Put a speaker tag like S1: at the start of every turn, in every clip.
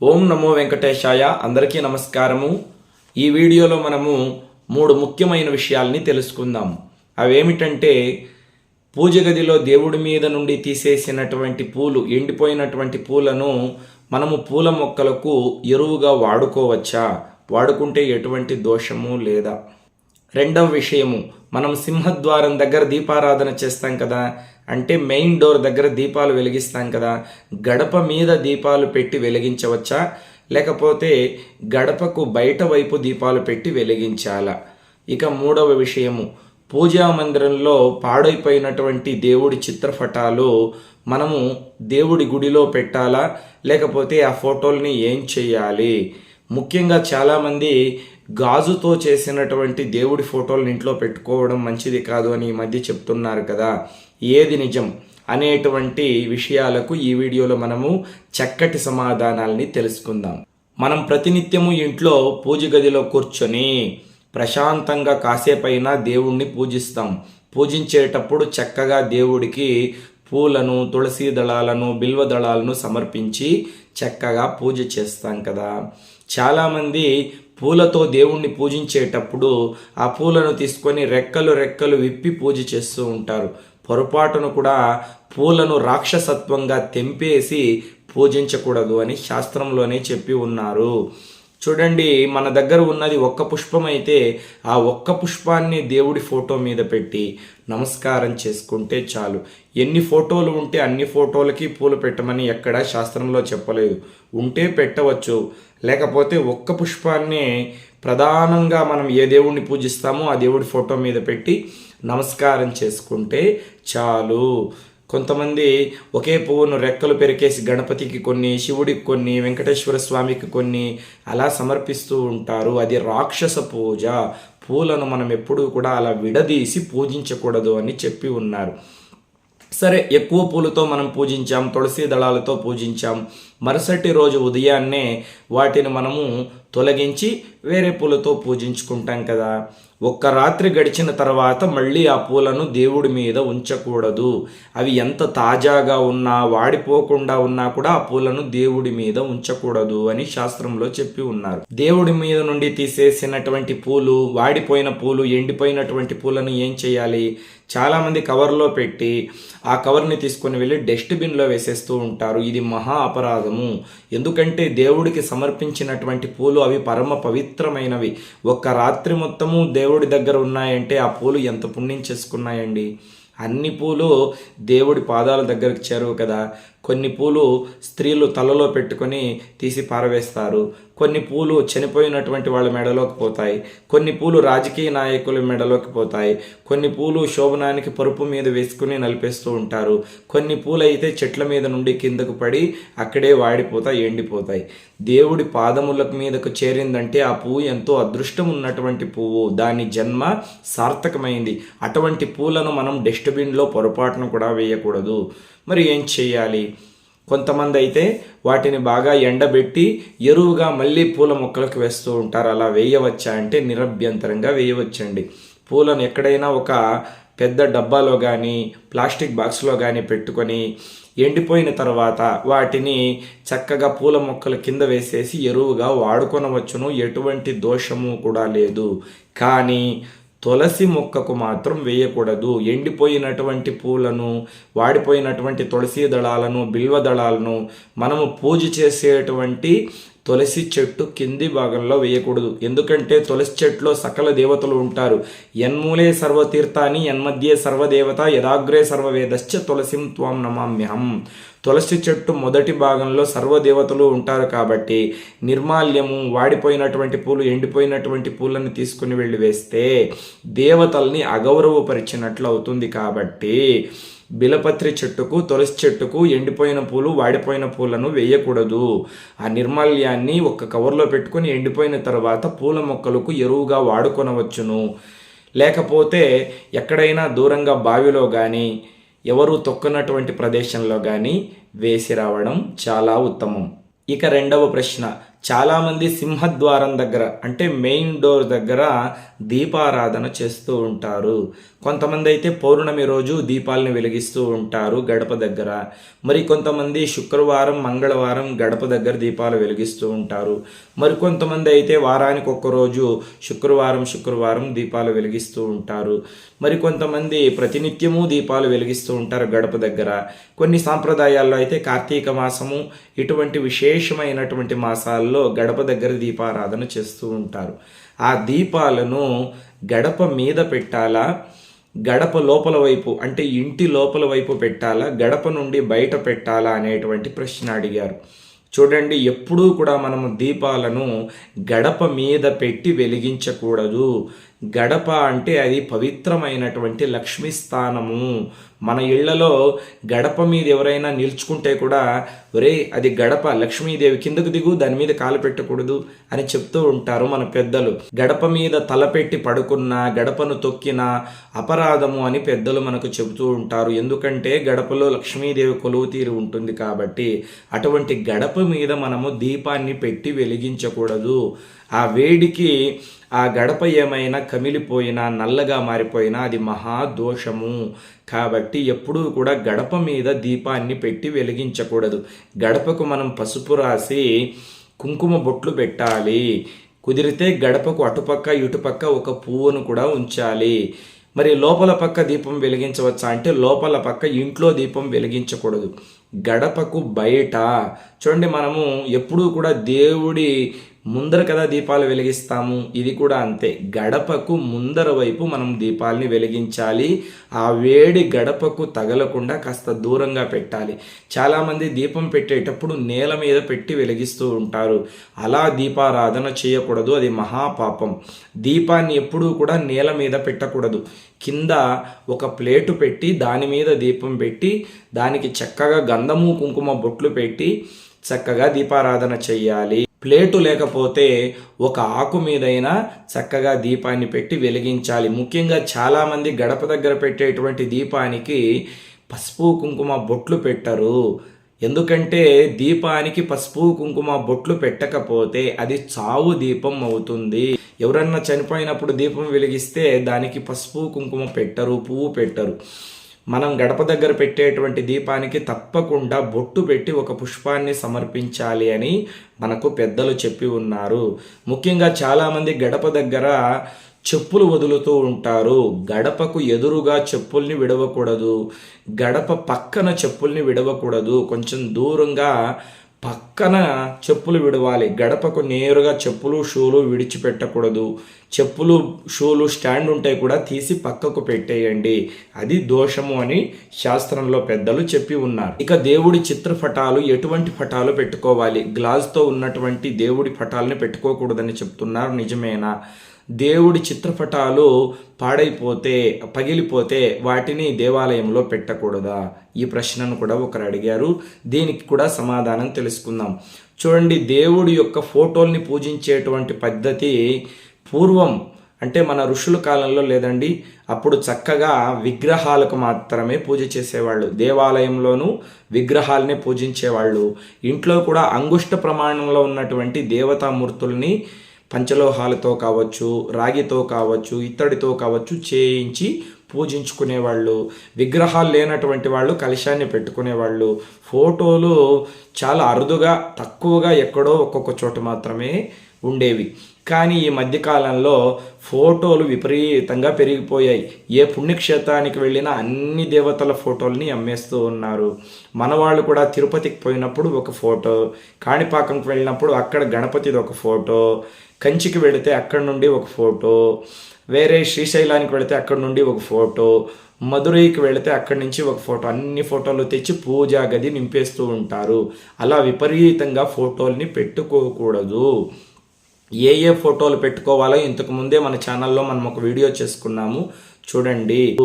S1: ఓం నమో వెంకటేశాయ అందరికీ నమస్కారము. ఈ వీడియోలో మనము మూడు ముఖ్యమైన విషయాల్ని తెలుసుకుందాం. అవేమిటంటే పూజ గదిలో దేవుడి మీద నుండి తీసేసినటువంటి పూలు ఎండిపోయినటువంటి పూలను మనము పూల మొక్కలకు ఎరువుగా వాడుకోవచ్చా? వాడుకుంటే ఎటువంటి దోషము లేదా? రెండవ విషయము మనం సింహద్వారం దగ్గర దీపారాధన చేస్తాం కదా అంటే మెయిన్ డోర్ దగ్గర దీపాలు వెలిగిస్తాం కదా. గడప మీద దీపాలు పెట్టి వెలిగించవచ్చా? లేకపోతే గడపకు బయట వైపు దీపాలు పెట్టి వెలిగించాలా? ఇక మూడవ విషయము. పూజా మందిరంలో పాడైపోయినటువంటి దేవుడి చిత్రపటాలు మనము దేవుడి గుడిలో పెట్టాలా? లేకపోతే ఆ ఫోటోల్ని ఏం చేయాలి ముఖ్యంగా చాలామంది గాజుతో చేసినటువంటి దేవుడి ఫోటోలను ఇంట్లో పెట్టుకోవడం మంచిది కాదు అని ఈ మధ్య చెప్తున్నారు కదా. ఏది నిజం? అనేటువంటి విషయాలకు ఈ వీడియోలో మనము చక్కటి సమాధానాల్ని తెలుసుకుందాం. మనం ప్రతినిత్యము ఇంట్లో పూజ గదిలో కూర్చొని ప్రశాంతంగా కాసేపైనా దేవుణ్ణి పూజిస్తాం. పూజించేటప్పుడు చక్కగా దేవుడికి పూలను తులసి దళాలను బిల్వ దళాలను సమర్పించి చక్కగా పూజ చేస్తాం కదా. చాలామంది పూలతో దేవుణ్ణి పూజించేటప్పుడు ఆ పూలను తీసుకొని రెక్కలు రెక్కలు విప్పి పూజ చేస్తూ ఉంటారు. పొరపాటును కూడా పూలను రాక్షసత్వంగా తెంపేసి పూజించకూడదు అని శాస్త్రంలోనే చెప్పి ఉన్నారు. చూడండి మన దగ్గర ఉన్నది ఒక్క పుష్పం అయితే ఆ ఒక్క పుష్పాన్ని దేవుడి ఫోటో మీద పెట్టి నమస్కారం చేసుకుంటే చాలు. ఎన్ని ఫోటోలు ఉంటే అన్ని ఫోటోలకి పూలు పెట్టమని ఎక్కడా శాస్త్రంలో చెప్పలేదు. ఉంటే పెట్టవచ్చు. లేకపోతే ఒక్క పుష్పాన్ని ప్రధానంగా మనం ఏ దేవుడిని పూజిస్తామో ఆ దేవుడి ఫోటో మీద పెట్టి నమస్కారం చేసుకుంటే చాలు. కొంతమంది ఒకే పువ్వును రెక్కలు పెరికేసి గణపతికి కొన్ని శివుడికి కొన్ని వెంకటేశ్వర స్వామికి కొన్ని అలా సమర్పిస్తూ ఉంటారు. అది రాక్షస పూజ. పూలను మనం ఎప్పుడూ కూడా అలా విడదీసి పూజించకూడదు అని చెప్పి ఉన్నారు. సరే ఎక్కువ పూలతో మనం పూజించాం తులసి దళాలతో పూజించాం. మరుసటి రోజు ఉదయాన్నే వాటిని మనము తొలగించి వేరే పూలతో పూజించుకుంటాం కదా. ఒక్క రాత్రి గడిచిన తర్వాత మళ్ళీ ఆ పూలను దేవుడి మీద ఉంచకూడదు. అవి ఎంత తాజాగా ఉన్నా వాడిపోకుండా ఉన్నా కూడా ఆ పూలను దేవుడి మీద ఉంచకూడదు అని శాస్త్రంలో చెప్పి ఉన్నారు. దేవుడి మీద నుండి తీసేసినటువంటి పూలు వాడిపోయిన పూలు ఎండిపోయినటువంటి పూలను ఏం చేయాలి? చాలామంది కవర్లో పెట్టి ఆ కవర్ని తీసుకొని వెళ్ళి డస్ట్బిన్లో వేసేస్తూ ఉంటారు. ఇది మహా అపరాధము. ఎందుకంటే దేవుడికి సమర్పించినటువంటి పూలు అవి పరమ పవిత్రమైనవి. ఒక్క రాత్రి మొత్తము దేవుడి దగ్గర ఉన్నాయంటే ఆ పూలు ఎంత పుణ్యం చేసుకున్నాయండి? అన్ని పూలు దేవుడి పాదాల దగ్గరకు చేరువు కదా. కొన్ని పూలు స్త్రీలు తలలో పెట్టుకొని తీసి పారవేస్తారు. కొన్ని పూలు చనిపోయినటువంటి వాళ్ళ మెడలోకి పోతాయి. కొన్ని పూలు రాజకీయ నాయకుల మెడలోకి పోతాయి. కొన్ని పూలు శోభనానికి పరుపు మీద వేసుకుని నలిపేస్తూ ఉంటారు. కొన్ని పూలు అయితే చెట్ల మీద నుండి కిందకు పడి అక్కడే వాడిపోతాయి ఎండిపోతాయి. దేవుడి పాదములకు మీదకు చేరిందంటే ఆ పువ్వు ఎంతో అదృష్టం ఉన్నటువంటి పువ్వు. దాని జన్మ సార్థకమైంది. అటువంటి పూలను మనం డస్ట్బిన్లో పొరపాటును కూడా వేయకూడదు. మరి ఏం చేయాలి కొంతమంది అయితే వాటిని బాగా ఎండబెట్టి ఎరువుగా మళ్ళీ పూల మొక్కలకు వేస్తూ ఉంటారు. అలా వేయవచ్చా అంటే నిరభ్యంతరంగా వేయవచ్చండి. పూలను ఎక్కడైనా ఒక పెద్ద డబ్బాలో కానీ ప్లాస్టిక్ బాక్స్లో కానీ పెట్టుకొని ఎండిపోయిన తర్వాత వాటిని చక్కగా పూల మొక్కల కింద వేసేసి ఎరువుగా వాడుకొనవచ్చును. ఎటువంటి దోషము కూడా లేదు. కానీ తులసి మొక్కకు మాత్రం వేయకూడదు. ఎండిపోయినటువంటి పూలను వాడిపోయినటువంటి తులసి దళాలను బిల్వ దళాలను మనము పూజ చేసేటువంటి తులసి చెట్టు కింది భాగంలో వేయకూడదు. ఎందుకంటే తులసి చెట్టులో సకల దేవతలు ఉంటారు. యన్మూలే సర్వతీర్థాన్ని యన్మధ్యే సర్వదేవత యదాగ్రే సర్వవేదశ్చ తులసిం త్వం నమామ్యహం. తులసి చెట్టు మొదటి భాగంలో సర్వదేవతలు ఉంటారు కాబట్టి నిర్మాల్యము వాడిపోయినటువంటి పూలు ఎండిపోయినటువంటి పూలను తీసుకుని వెళ్ళి వేస్తే దేవతల్ని అగౌరవపరిచినట్లు అవుతుంది కాబట్టి బిలపత్రి చెట్టుకు తులసి చెట్టుకు ఎండిపోయిన పూలు వాడిపోయిన పూలను వేయకూడదు. ఆ నిర్మాల్యాన్ని ఒక కవర్లో పెట్టుకొని ఎండిపోయిన తర్వాత పూల మొక్కలకు ఎరువుగా వాడుకొనవచ్చును. లేకపోతే ఎక్కడైనా దూరంగా బావిలో కానీ ఎవరు తొక్కనటువంటి ప్రదేశంలో కానీ వేసి రావడం చాలా ఉత్తమం. ఇక రెండవ ప్రశ్న చాలామంది సింహద్వారం దగ్గర అంటే మెయిన్ డోర్ దగ్గర దీపారాధన చేస్తూ ఉంటారు. కొంతమంది అయితే పౌర్ణమి రోజు దీపాలను వెలిగిస్తూ ఉంటారు గడప దగ్గర. మరి కొంతమంది శుక్రవారం మంగళవారం గడప దగ్గర దీపాలు వెలిగిస్తూ ఉంటారు. మరి కొంతమంది అయితే వారానికి ఒక్కరోజు శుక్రవారం శుక్రవారం దీపాలు వెలిగిస్తూ ఉంటారు. మరి కొంతమంది ప్రతినిత్యము దీపాలు వెలిగిస్తూ ఉంటారు గడప దగ్గర. కొన్ని సాంప్రదాయాల్లో అయితే కార్తీక మాసము ఇటువంటి విశేషమైనటువంటి మాసాలు మాసాల్లో గడప దగ్గర దీపారాధన చేస్తూ ఉంటారు. ఆ దీపాలను గడప మీద పెట్టాలా? గడప లోపల వైపు అంటే ఇంటి లోపల వైపు పెట్టాలా? గడప నుండి బయట పెట్టాలా? అనేటువంటి ప్రశ్న అడిగారు. చూడండి ఎప్పుడూ కూడా మనము దీపాలను గడప మీద పెట్టి వెలిగించకూడదు. గడప అంటే అది పవిత్రమైనటువంటి లక్ష్మీ స్థానము. మన ఇళ్ళలో గడప మీద ఎవరైనా నిల్చుకుంటే కూడా ఒరే అది గడప లక్ష్మీదేవి కిందకు దిగు దాని మీద కాలు పెట్టకూడదు అని చెప్తూ ఉంటారు మన పెద్దలు. గడప మీద తలపెట్టి పడుకున్న గడపను తొక్కిన అపరాధము అని పెద్దలు మనకు చెబుతూ ఉంటారు. ఎందుకంటే గడపలో లక్ష్మీదేవి కొలువు తీరు ఉంటుంది కాబట్టి అటువంటి గడప మీద మనము దీపాన్ని పెట్టి వెలిగించకూడదు. ఆ వేడికి ఆ గడప ఏమైనా కమిలిపోయినా నల్లగా మారిపోయినా అది మహాదోషము కాబట్టి ఎప్పుడూ కూడా గడప మీద దీపాన్ని పెట్టి వెలిగించకూడదు. గడపకు మనం పసుపు రాసి కుంకుమ బొట్లు పెట్టాలి. కుదిరితే గడపకు అటుపక్క ఇటుపక్క ఒక పువ్వును కూడా ఉంచాలి. మరి లోపల పక్క దీపం వెలిగించవచ్చా అంటే లోపల పక్క ఇంట్లో దీపం వెలిగించకూడదు. గడపకు బయట. చూడండి మనము ఎప్పుడూ కూడా దేవుడి ముందర కదా దీపాలు వెలిగిస్తాము? ఇది కూడా అంతే. గడపకు ముందర వైపు మనం దీపాలని వెలిగించాలి. ఆ వేడి గడపకు తగలకుండా కాస్త దూరంగా పెట్టాలి. చాలామంది దీపం పెట్టేటప్పుడు నేల మీద పెట్టి వెలిగిస్తూ ఉంటారు. అలా దీపారాధన చేయకూడదు. అది మహాపాపం. దీపాన్ని ఎప్పుడూ కూడా నేల మీద పెట్టకూడదు. కింద ఒక ప్లేటు పెట్టి దాని మీద దీపం పెట్టి దానికి చక్కగా గంధము కుంకుమ బొట్లు పెట్టి చక్కగా దీపారాధన చెయ్యాలి ప్లేటు లేకపోతే ఒక ఆకు మీదైనా చక్కగా దీపాన్ని పెట్టి వెలిగించాలి. ముఖ్యంగా చాలామంది గడప దగ్గర పెట్టేటువంటి దీపానికి పసుపు కుంకుమ బొట్లు పెట్టరు. ఎందుకంటే దీపానికి పసుపు కుంకుమ బొట్లు పెట్టకపోతే అది చావు దీపం అవుతుంది. ఎవరన్నా చనిపోయినప్పుడు దీపం వెలిగిస్తే దానికి పసుపు కుంకుమ పెట్టరు పువ్వు పెట్టరు. మనం గడప దగ్గర పెట్టేటువంటి దీపానికి తప్పకుండా బొట్టు పెట్టి ఒక పుష్పాన్ని సమర్పించాలి అని మనకు పెద్దలు చెప్పి ఉన్నారు. ముఖ్యంగా చాలామంది గడప దగ్గర చెప్పులు వదులుతూ ఉంటారు. గడపకు ఎదురుగా చెప్పుల్ని విడవకూడదు. గడప పక్కన చెప్పుల్ని విడవకూడదు. కొంచెం దూరంగా పక్కన చెప్పులు విడవాలి. గడపకు నేరుగా చెప్పులు షూలు విడిచిపెట్టకూడదు. చెప్పులు షూలు స్టాండ్ ఉంటే కూడా తీసి పక్కకు పెట్టేయండి. అది దోషము అని శాస్త్రంలో పెద్దలు చెప్పి ఉన్నారు. ఇక దేవుడి చిత్రపటాలు ఎటువంటి పటాలు పెట్టుకోవాలి? గ్లాస్తో ఉన్నటువంటి దేవుడి పటాలని పెట్టుకోకూడదని చెప్తున్నారు. నిజమేనా? దేవుడి చిత్రపటాలు పాడైపోతే పగిలిపోతే వాటిని దేవాలయంలో పెట్టకూడదా? ఈ ప్రశ్నను కూడా ఒకరు అడిగారు. దీనికి కూడా సమాధానం తెలుసుకుందాం. చూడండి దేవుడి యొక్క ఫోటోల్ని పూజించేటువంటి పద్ధతి పూర్వం అంటే మన ఋషుల కాలంలో లేదండి అప్పుడు చక్కగా విగ్రహాలకు మాత్రమే పూజ చేసేవాళ్ళు. దేవాలయంలోనూ విగ్రహాలనే పూజించేవాళ్ళు. ఇంట్లో కూడా అంగుష్ట ప్రమాణంలో ఉన్నటువంటి దేవతామూర్తుల్ని పంచలోహాలతో కావచ్చు రాగితో కావచ్చు ఇత్తడితో కావచ్చు చేయించి పూజించుకునేవాళ్ళు. విగ్రహాలు లేనటువంటి వాళ్ళు కలశాన్ని పెట్టుకునేవాళ్ళు. ఫోటోలు చాలా అరుదుగా తక్కువగా ఎక్కడో ఒక్కొక్క చోట మాత్రమే ఉండేవి. కానీ ఈ మధ్యకాలంలో ఫోటోలు విపరీతంగా పెరిగిపోయాయి. ఏ పుణ్యక్షేత్రానికి వెళ్ళినా అన్ని దేవతల ఫోటోల్ని అమ్మేస్తూ ఉన్నారు. మన వాళ్ళు కూడా తిరుపతికి పోయినప్పుడు ఒక ఫోటో కాణిపాకంకి వెళ్ళినప్పుడు అక్కడ గణపతిది ఒక ఫోటో కంచికి వెళితే అక్కడ నుండి ఒక ఫోటో వేరే శ్రీశైలానికి వెళితే అక్కడ నుండి ఒక ఫోటో మధురైకి వెళితే అక్కడి నుంచి ఒక ఫోటో అన్ని ఫోటోలు తెచ్చి పూజా గది నింపేస్తూ ఉంటారు. అలా విపరీతంగా ఫోటోల్ని పెట్టుకోకూడదు. ఏ ఏ ఫోటోలు పెట్టుకోవాలో ఇంతకు ముందే మన ఛానల్లో మనం ఒక వీడియో చేసుకున్నాము. చూడండి.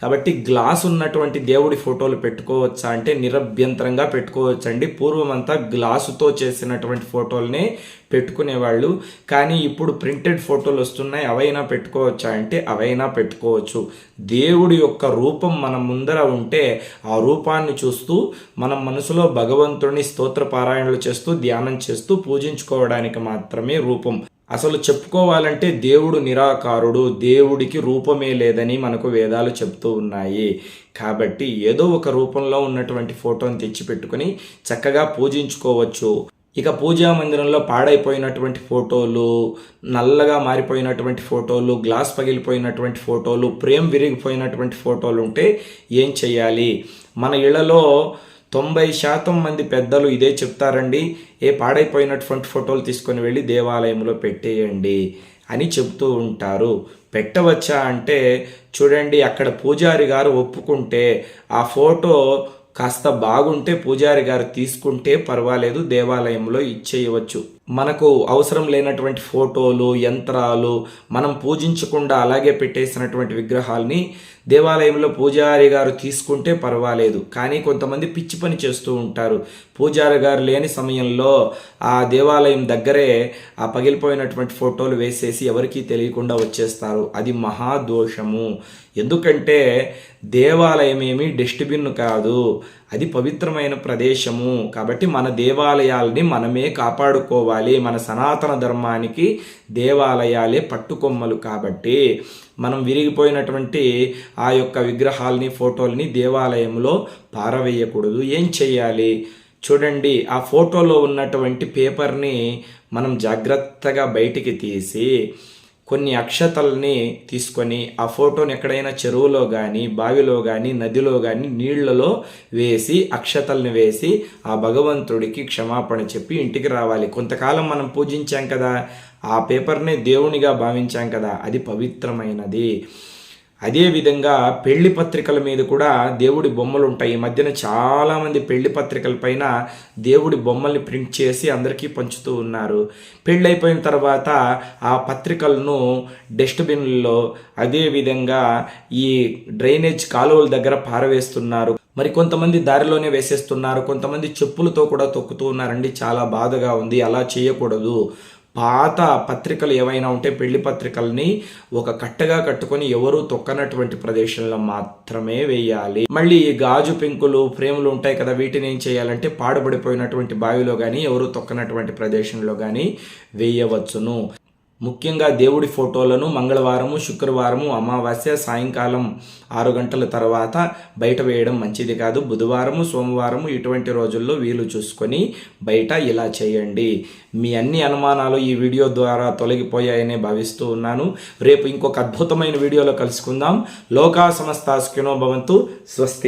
S1: కాబట్టి గ్లాస్ ఉన్నటువంటి దేవుడి ఫోటోలు పెట్టుకోవచ్చా అంటే నిరభ్యంతరంగా పెట్టుకోవచ్చండి. పూర్వం అంతా గ్లాసుతో చేసినటువంటి ఫోటోలనే పెట్టుకునేవాళ్ళు. కానీ ఇప్పుడు ప్రింటెడ్ ఫోటోలు వస్తున్నాయి. అవైనా పెట్టుకోవచ్చా అంటే అవైనా పెట్టుకోవచ్చు. దేవుడి యొక్క రూపం మన ముందర ఉంటే ఆ రూపాన్ని చూస్తూ మనం మనసులో భగవంతుడిని స్తోత్ర పారాయణలు చేస్తూ ధ్యానం చేస్తూ పూజించుకోవడానికి మాత్రమే రూపం. అసలు చెప్పుకోవాలంటే దేవుడు నిరాకారుడు దేవుడికి రూపమే లేదని మనకు వేదాలు చెప్తూ ఉన్నాయి. కాబట్టి ఏదో ఒక రూపంలో ఉన్నటువంటి ఫోటోని తెచ్చిపెట్టుకుని చక్కగా పూజించుకోవచ్చు. ఇక పూజా మందిరంలో పాడైపోయినటువంటి ఫోటోలు నల్లగా మారిపోయినటువంటి ఫోటోలు గ్లాస్ పగిలిపోయినటువంటి ఫోటోలు ప్రేమ్ విరిగిపోయినటువంటి ఫోటోలు ఉంటే ఏం చేయాలి మన ఇళ్ళలో తొంభై శాతం మంది పెద్దలు ఇదే చెప్తారండి. ఏ పాడైపోయినటువంటి ఫోటోలు తీసుకొని వెళ్ళి దేవాలయంలో పెట్టేయండి అని చెప్తూ ఉంటారు. పెట్టవచ్చా అంటే చూడండి అక్కడ పూజారి గారు ఒప్పుకుంటే ఆ ఫోటో కాస్త బాగుంటే పూజారి గారు తీసుకుంటే పర్వాలేదు దేవాలయంలో ఇచ్చేయవచ్చు. మనకు అవసరం లేనటువంటి ఫోటోలు యంత్రాలు మనం పూజించకుండా అలాగే పెట్టేసినటువంటి విగ్రహాల్ని దేవాలయంలో పూజారి గారు తీసుకుంటే పర్వాలేదు. కానీ కొంతమంది పిచ్చి పని చేస్తూ ఉంటారు. పూజారి గారు లేని సమయంలో ఆ దేవాలయం దగ్గరే ఆ పగిలిపోయినటువంటి ఫోటోలు వేసేసి ఎవరికీ తెలియకుండా వచ్చేస్తారు. అది మహాదోషము ఎందుకంటే దేవాలయం ఏమి డస్ట్బిన్ కాదు. అది పవిత్రమైన ప్రదేశము. కాబట్టి మన దేవాలయాల్ని మనమే కాపాడుకోవాలి. మన సనాతన ధర్మానికి దేవాలయాలే పట్టుకొమ్మలు కాబట్టి మనం విరిగిపోయినటువంటి ఆ యొక్క విగ్రహాలని ఫోటోల్ని దేవాలయంలో పారవేయకూడదు. ఏం చేయాలి? చూడండి ఆ ఫోటోలో ఉన్నటువంటి పేపర్ని మనం జాగ్రత్తగా బయటికి తీసి కొన్ని అక్షతల్ని తీసుకొని ఆ ఫోటోని ఎక్కడైనా చెరువులో కానీ బావిలో కానీ నదిలో కానీ నీళ్ళలో వేసి అక్షతల్ని వేసి ఆ భగవంతుడికి క్షమాపణ చెప్పి ఇంటికి రావాలి. కొంతకాలం మనం పూజించాం కదా ఆ పేపర్నే దేవునిగా భావించాం కదా అది పవిత్రమైనది. అదేవిధంగా పెళ్ళి పత్రికల మీద కూడా దేవుడి బొమ్మలు ఉంటాయి. ఈ మధ్యన చాలామంది పెళ్ళి పత్రికల పైన దేవుడి బొమ్మల్ని ప్రింట్ చేసి అందరికీ పంచుతూ ఉన్నారు. పెళ్ళి అయిపోయిన తర్వాత ఆ పత్రికలను డస్ట్బిన్లలో అదేవిధంగా ఈ డ్రైనేజ్ కాలువల దగ్గర పారవేస్తున్నారు. మరి కొంతమంది దారిలోనే వేసేస్తున్నారు. కొంతమంది చెప్పులతో కూడా తొక్కుతూ ఉన్నారండి. చాలా బాధగా ఉంది. అలా చేయకూడదు. పాత పత్రికలు ఏవైనా ఉంటే పెళ్ళి పత్రికల్ని ఒక కట్టగా కట్టుకొని ఎవరు తొక్కనటువంటి ప్రదేశంలో మాత్రమే వేయాలి. మళ్ళీ ఈ గాజు పెంకులు ఫ్రేములు ఉంటాయి కదా వీటిని ఏం చేయాలంటే పాడుబడిపోయినటువంటి బావిలో కానీ ఎవరు తొక్కనటువంటి ప్రదేశంలో కానీ వేయవచ్చును. ముఖ్యంగా దేవుడి ఫోటోలను మంగళవారము శుక్రవారము అమావాస్య సాయంకాలం ఆరు గంటల తర్వాత బయట వేయడం మంచిది కాదు. బుధవారము సోమవారము ఇటువంటి రోజుల్లో వీలు చూసుకొని బయట ఇలా చేయండి. మీ అన్ని అనుమానాలు ఈ వీడియో ద్వారా తొలగిపోయాయనే భావిస్తూ ఉన్నాను. రేపు ఇంకొక అద్భుతమైన వీడియోలో కలుసుకుందాం. లోకా సమస్తాస్కినో భవంతు. స్వస్తి.